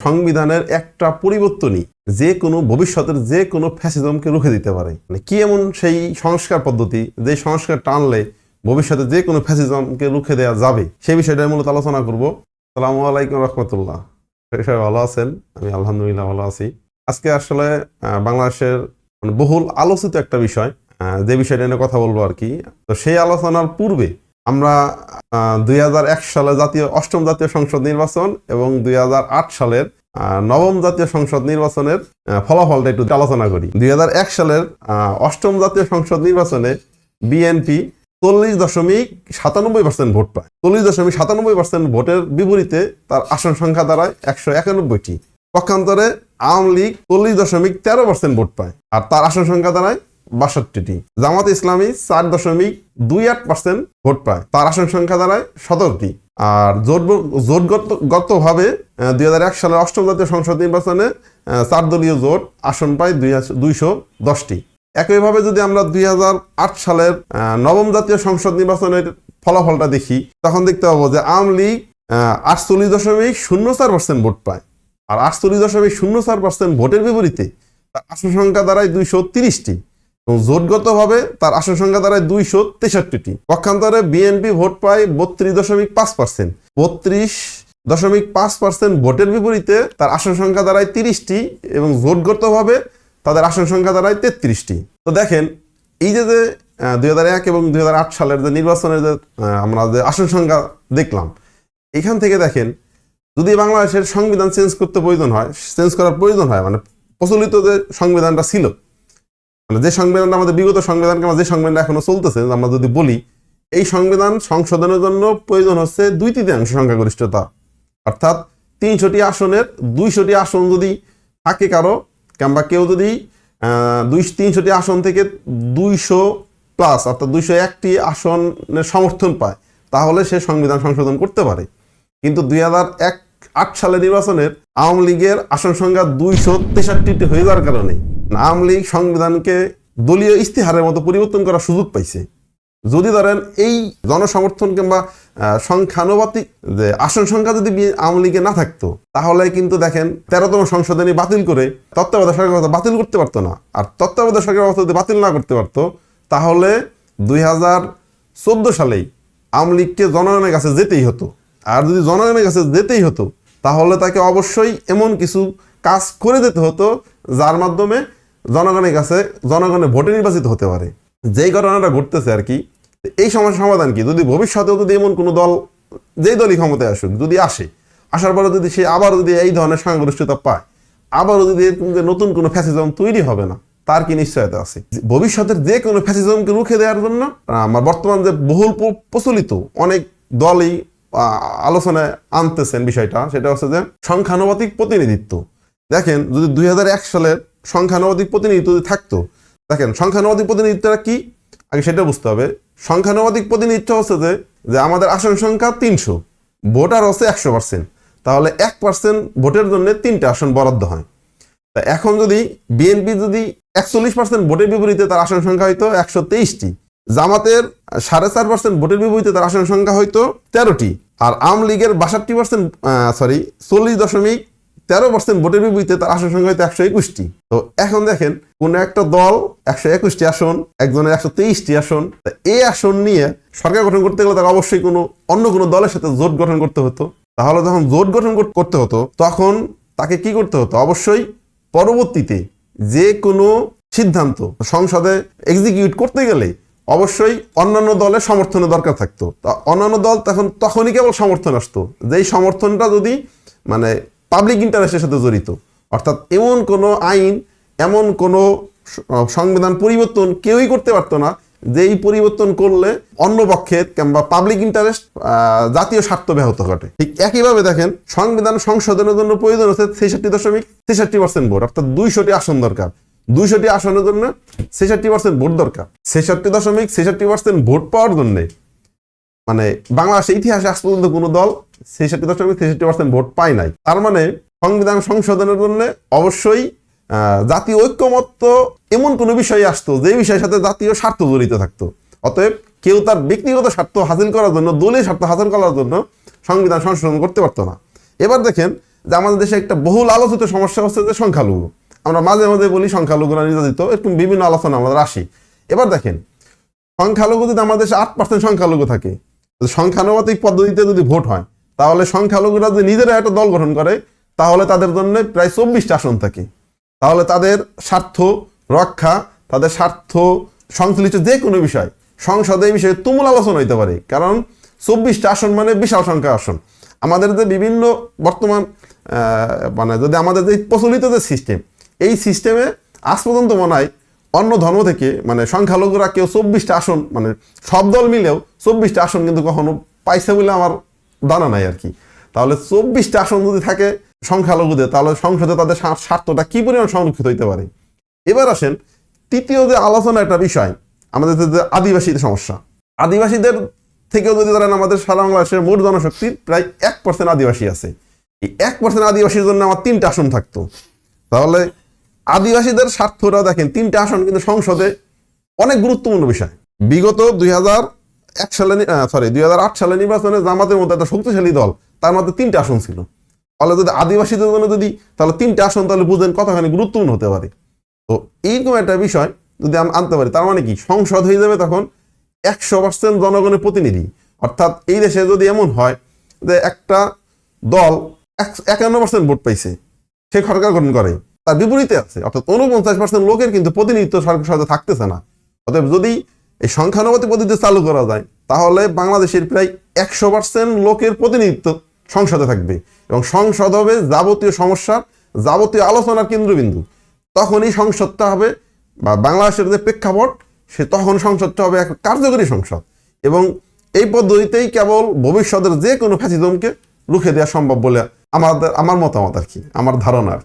সংবিধানের একটা পরিবর্তনই যে কোনো ভবিষ্যতের যে কোনো ফ্যাসিজমকে রুখে দিতে পারে। মানে কি এমন সেই সংস্কার পদ্ধতি, যে সংস্কার টানলে ভবিষ্যতে যে কোনো ফ্যাসিজমকে রুখে দেওয়া যাবে, সেই বিষয়টা মূলত আলোচনা করব। সালামু আলাইকুম রহমতুল্লাহ। সবাই ভালো আছেন? আমি আলহামদুলিল্লাহ ভালো আছি। আজকে আসলে বাংলাদেশের মানে বহুল আলোচিত একটা বিষয় যে বিষয়টা নিয়ে কথা বলব আর কি। তো সেই আলোচনার পূর্বে আমরা দুই হাজার এক সালে জাতীয়, অষ্টম জাতীয় সংসদ নির্বাচন এবং দুই হাজার আট সালের নবম জাতীয় সংসদ নির্বাচনের ফলাফলটা একটু আলোচনা করি। দুই হাজার এক সালের অষ্টম জাতীয় সংসদ নির্বাচনে বিএনপি চল্লিশ দশমিক সাতানব্বই পার্সেন্ট ভোট পায়। চল্লিশ দশমিক সাতানব্বই পার্সেন্ট ভোটের বিপরীতে তার আসন সংখ্যা দাঁড়ায় একশো একানব্বইটি। পক্ষান্তরে আওয়ামী লীগ চল্লিশ দশমিক তেরো পার্সেন্ট ভোট পায়। আর তার আসন সংখ্যা দাঁড়ায় বাষট্টিটি। জামাত ইসলামী চার দশমিক দুই আট পার্সেন্ট ভোট পায়। তার আসন সংখ্যা দাঁড়ায় সতেরোটি। আর জোট জোটগতভাবে দুই হাজার এক সালের অষ্টম জাতীয় সংসদ নির্বাচনে চার দলীয় জোট আসন পায় দুই দুইশো দশটি। একইভাবে যদি আমরা দুই হাজার আট সালের নবম জাতীয় সংসদ নির্বাচনের ফলাফলটা দেখি, তখন দেখতে পাবো যে আওয়ামী লীগ আটচল্লিশ দশমিক শূন্য চার পার্সেন্ট ভোট পায়। আর আটচল্লিশ দশমিক শূন্য চার পার্সেন্ট ভোটের বিপরীতে তার আসন সংখ্যা দাঁড়ায় দুইশো তিরিশটি। এবং জোটগতভাবে তার আসন সংখ্যা দাঁড়ায় দুইশো তেষট্টিটি। পক্ষান্তরে বিএনপি ভোট পায় বত্রিশ দশমিক পাঁচ পার্সেন্ট। বত্রিশ দশমিক পাঁচ পার্সেন্ট ভোটের বিপরীতে তার আসন সংখ্যা দাঁড়ায় তিরিশটি এবং জোটগতভাবে তাদের আসন সংখ্যা দাঁড়ায় তেত্রিশটি। তো দেখেন, এই যে যে দুই হাজার এক এবং দুই হাজার আট সালের যে নির্বাচনের যে আমরা যে আসন সংখ্যা দেখলাম, এখান থেকে দেখেন, যদি বাংলাদেশের সংবিধান চেঞ্জ করতে প্রয়োজন হয়, চেঞ্জ করার প্রয়োজন হয় মানে প্রচলিত যে সংবিধানটা ছিল মানে যে সংবিধানটা আমাদের বিগত সংবিধানকে আমরা যে সংবিধানটা এখনও চলতেছে, আমরা যদি বলি, এই সংবিধান সংশোধনের জন্য প্রয়োজন হচ্ছে দুই তৃতীয়াংশ সংখ্যাগরিষ্ঠতা। অর্থাৎ তিনশোটি আসনের দুইশোটি আসন যদি থাকে কারও, কিংবা কেউ যদি দুই, তিনশোটি আসন থেকে দুইশো প্লাস অর্থাৎ দুইশো একটি আসনের সমর্থন পায়, তাহলে সে সংবিধান সংশোধন করতে পারে। কিন্তু দুই হাজার এক, আট সালের নির্বাচনের আওয়ামী লীগের আসন সংখ্যা দুইশো তেষট্টিটি হয়ে যাওয়ার কারণে আওয়ামী লীগ সংবিধানকে দলীয় ইস্তিহারের মতো পরিবর্তন করার সুযোগ পাইছে। যদি ধরেন এই জনসমর্থন কিংবা সংখ্যানুপাতিক যে আসন সংখ্যা যদি আওয়ামী লীগে না থাকতো, তাহলে কিন্তু দেখেন তেরোতম সংশোধনী বাতিল করে তত্ত্বাবধায়ক সরকার ব্যবস্থা বাতিল করতে পারতো না। আর তত্ত্বাবধায়ক সরকার ব্যবস্থা যদি বাতিল না করতে পারতো, তাহলে দুই হাজার চোদ্দ সালেই আওয়ামী লীগকে জনগণের কাছে যেতেই হতো। আর যদি জনগণের কাছে যেতেই হতো, তাহলে তাকে অবশ্যই এমন কিছু কাজ করে যেতে হতো, যার মাধ্যমে জনগণের কাছে জনগণের ভোটে নির্বাচিত হতে পারে। যেই ঘটনাটা ঘটতেছে আর কি, এই সমস্যার সমাধান কি? যদি ভবিষ্যতেও যদি এমন কোনো দল, যেই দলই ক্ষমতায় আসুক, যদি আসে, আসার পরে যদি সে আবার যদি এই ধরনের সংখ্যাগরিষ্ঠতা পায়, আবারও যদি নতুন কোনো ফ্যাসিজম তৈরি হবে না, তার কি নিশ্চয়তা আছে? ভবিষ্যতের যে কোনো ফ্যাসিজমকে রুখে দেওয়ার জন্য আমার বর্তমান যে বহুল প্রচলিত অনেক দলই আলোচনায় আনতেছেন বিষয়টা, সেটা হচ্ছে যে সংখ্যানুপাতিক প্রতিনিধিত্ব। দেখেন, যদি দুই সালের সংখ্যানুপাতিক প্রতিনিধিত্ব যদি থাকতো, দেখেন, সংখ্যানুপাতিক প্রতিনিধিত্বটা কি? আগে সেটা বুঝতে হবে। সংখ্যানুপাতিক প্রতিনিধিত্ব হচ্ছে যে যে আমাদের আসন সংখ্যা তিনশো, ভোটার হচ্ছে একশো পার্সেন্ট তাহলে এক পার্সেন্ট ভোটের জন্য তিনটে আসন বরাদ্দ হয়। তা এখন যদি বিএনপি যদি একচল্লিশ পার্সেন্ট ভোটের বিপরীতে তার আসন সংখ্যা হয়তো একশো তেইশটি, জামাতের সাড়ে চার পার্সেন্ট ভোটের বিপরীতে তার আসন সংখ্যা হয়তো তেরোটি, আর আওয়ামী লীগের বাষট্টি পার্সেন্ট সরি চল্লিশ দশমিক তেরো পার্সেন্ট ভোটের বিপরীতে তার আসন সংখ্যা হয়তো একশো একুশটি। তো এখন দেখেন, কোন একটা দল একশো একুশটি আসন, একজনের একশো তেইশটি আসন এই আসন নিয়ে সরকার গঠন করতে গেলে তাকে অবশ্যই কোনো অন্য কোনো দলের সাথে জোট গঠন করতে হতো। তাহলে যখন জোট গঠন করতে হতো, তখন তাকে কি করতে হতো? অবশ্যই পরবর্তীতে যে কোনো সিদ্ধান্ত সংসদে এক্সিকিউট করতে গেলে অবশ্যই অন্যান্য দলের সমর্থনের দরকার থাকতো। তা অন্যান্য দল তখন তখনই কেবল সমর্থন আসতো। যেই সমর্থনটা যদি মানে পাবলিক ইন্টারেস্টের সাথে জড়িত। অর্থাৎ এমন কোনো আইন, এমন কোনো সংবিধান পরিবর্তন কেউই করতে পারতো না, যে এই পরিবর্তন করলে অন্য পক্ষের কিংবা পাবলিক ইন্টারেস্ট জাতীয় স্বার্থ ব্যাহত ঘটে। ঠিক একইভাবে দেখেন, সংবিধান সংশোধনের জন্য প্রয়োজন হচ্ছে ছেষট্টি দশমিক ছেষট্টি পার্সেন্ট ভোট, অর্থাৎ দুইশোটি আসন দরকার। দুইশোটি আসনের জন্য ছেষট্টি পার্সেন্ট ভোট দরকার। ছেষট্টি দশমিক ছেষট্টি পার্সেন্ট ভোট পাওয়ার জন্যে মানে বাংলাদেশের ইতিহাসে আজ পর্যন্ত কোনো দল ছেষট্টি দশমিক ছেষট্টি পার্সেন্ট ভোট পায় নাই। তার মানে সংবিধান সংশোধনের জন্য অবশ্যই জাতীয় ঐক্যমত্য এমন কোনো বিষয় আসতো যে বিষয়ের সাথে জাতীয় স্বার্থ জড়িত থাকতো। অতএব কেউ তার ব্যক্তিগত স্বার্থ হাসিল করার জন্য, দলীয় স্বার্থ হাসিল করার জন্য সংবিধান সংশোধন করতে পারতো না। এবার দেখেন যে আমাদের দেশে একটা বহুল আলোচিত সমস্যা হচ্ছে যে সংখ্যালঘু। আমরা মাঝে মাঝে বলি সংখ্যালঘুরা নির্যাতিত, এরকম বিভিন্ন আলোচনা আমাদের আসি। এবার দেখেন, সংখ্যালঘু যদি আমাদের দেশে আট পার্সেন্ট সংখ্যালঘু থাকে সংখ্যানুপাতিক পদ্ধতিতে যদি ভোট হয়, তাহলে সংখ্যালঘুরা যদি নিজেরা একটা দল গঠন করে, তাহলে তাদের জন্য প্রায় চব্বিশটা আসন থাকে। তাহলে তাদের স্বার্থ রক্ষা, তাদের স্বার্থ সংশ্লিষ্ট যে কোনো বিষয়, সংসদে এই বিষয়ে তুমুল আলোচনা হইতে পারে। কারণ চব্বিশটা আসন মানে বিশাল সংখ্যা আসন। আমাদের যে বিভিন্ন বর্তমান মানে যদি আমাদের যে প্রচলিত যে সিস্টেম এই সিস্টেমে আজ পর্যন্ত মনে হয় অন্য ধর্ম থেকে মানে সংখ্যালঘুরা কেউ চব্বিশটা আসন মানে সব দল মিলেও চব্বিশটা আসন কিন্তু কখনো পাইছে বলে আমার জানা নাই আর কি। তাহলে চব্বিশটা আসন যদি থাকে সংখ্যালঘুদের, তাহলে সংসদে তাদের স্বার্থটা কি পরিমাণ সংরক্ষিত হইতে পারে? এবার আসেন তৃতীয় যে আলোচনা একটা বিষয়, আমাদের যে আদিবাসীদের সমস্যা। আদিবাসীদের থেকেও যদি ধরেন আমাদের সারা বাংলাদেশের মোট জনশক্তির প্রায় এক পার্সেন্ট আদিবাসী আছে। এই এক পার্সেন্ট আদিবাসীর জন্য আমার তিনটা আসন থাকতো। তাহলে আদিবাসীদের স্বার্থটা দেখেন, তিনটা আসন কিন্তু সংসদে অনেক গুরুত্বপূর্ণ বিষয়। বিগত দুই এক সালে সরি দুই হাজার আট সালে নির্বাচনে জামাতের মধ্যে একটা শক্তিশালী দল, তার মধ্যে তিনটা আসন ছিল। তাহলে যদি আদিবাসীদের জন্য যদি তাহলে তিনটা আসন তাহলে বুঝেন কতখানি গুরুত্বপূর্ণ হতে পারে। তো এইরকম একটা বিষয় যদি আমি আনতে পারি, তার মানে কি? সংসদ হয়ে যাবে তখন একশো পার্সেন্ট জনগণের প্রতিনিধি। অর্থাৎ এই দেশে যদি এমন হয় যে একটা দল একান্ন পার্সেন্ট ভোট পাইছে, সে সরকার গঠন করে। তার বিপরীতে আছে। অর্থাৎ উনপঞ্চাশ পার্সেন্ট লোকের কিন্তু প্রতিনিধিত্ব সরকার সাথে থাকতেছে না। অতএব যদি এই সংখ্যানুপাতি পদ্ধতি চালু করা যায়, তাহলে বাংলাদেশের প্রায় একশো পার্সেন্ট লোকের প্রতিনিধিত্ব সংসদে থাকবে এবং সংসদ হবে যাবতীয় সমস্যার যাবতীয় আলোচনার কেন্দ্রবিন্দু। তখনই সংসদটা হবে বা বাংলাদেশের যে প্রেক্ষাপট, সে তখন সংসদটা হবে এক কার্যকরী সংসদ এবং এই পদ্ধতিতেই কেবল ভবিষ্যতের যে কোনো ফ্যাসিজমকে রুখে দেওয়া সম্ভব বলে আমাদের, আমার মতামত আর কি, আমার ধারণা।